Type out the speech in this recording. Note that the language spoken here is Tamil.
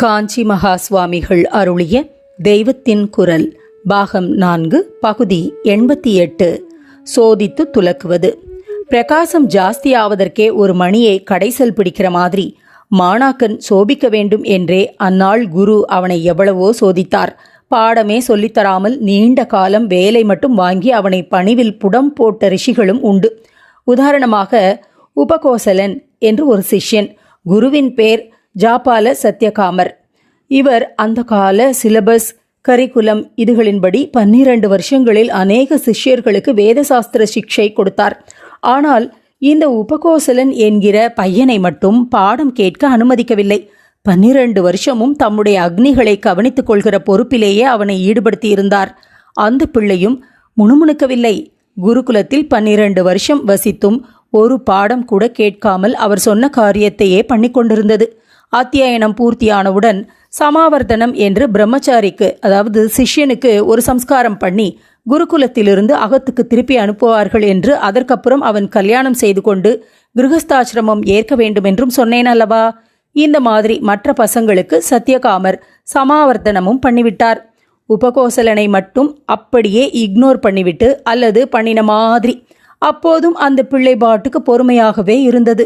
காஞ்சி மகா சுவாமிகள் அருளிய தெய்வத்தின் குரல் பாகம் நான்கு பகுதி எண்பத்தி எட்டு சோதித்து துலக்குவது. பிரகாசம் ஜாஸ்தியாவதற்கே ஒரு மணியை கடைசல் பிடிக்கிற மாதிரி மாணாக்கன் சோபிக்க வேண்டும் என்றே அந்நாள் குரு அவனை எவ்வளவோ சோதித்தார். பாடமே சொல்லித்தராமல் நீண்ட காலம் வேலை மட்டும் வாங்கி அவனை பணிவில் புடம் போட்ட ரிஷிகளும் உண்டு. உதாரணமாக உபகோசலன் என்று ஒரு சிஷ்யன். குருவின் பேர் ஜாபால சத்யகாமர். இவர் அந்த கால சிலபஸ் கரிக்குலம் இதுகளின்படி பன்னிரண்டு வருஷங்களில் அநேக சிஷ்யர்களுக்கு வேதசாஸ்திர சிக்ஷை கொடுத்தார். ஆனால் இந்த உபகோசலன் என்கிற பையனை மட்டும் பாடம் கேட்க அனுமதிக்கவில்லை. பன்னிரண்டு வருஷமும் தம்முடைய அக்னிகளை கவனித்துக் கொள்கிற பொறுப்பிலேயே அவனை ஈடுபடுத்தியிருந்தார். அந்த பிள்ளையும் முணுமுணுக்கவில்லை. குருகுலத்தில் பன்னிரண்டு வருஷம் வசித்தும் ஒரு பாடம் கூட கேட்காமல் அவர் சொன்ன காரியத்தையே பண்ணி கொண்டிருந்தது அத்தியாயனம் பூர்த்தியானவுடன் சமாவர்த்தனம் என்று பிரம்மச்சாரிக்கு அதாவது சிஷ்யனுக்கு ஒரு சம்ஸ்காரம் பண்ணி குருகுலத்திலிருந்து அகத்துக்கு திருப்பி அனுப்புவார்கள் என்று அதற்கப்புறம் அவன் கல்யாணம் செய்து கொண்டு கிருகஸ்தாசிரமம் ஏற்க வேண்டும் என்றும் சொன்னேன் அல்லவா? இந்த மாதிரி மற்ற பசங்களுக்கு சத்யகாமர் சமாவர்த்தனமும் பண்ணிவிட்டார். உபகோசலனை மட்டும் அப்படியே இக்னோர் பண்ணிவிட்டு அல்லது பண்ணின மாதிரி. அப்போதும் அந்த பிள்ளை பாட்டுக்கு பொறுமையாகவே இருந்தது.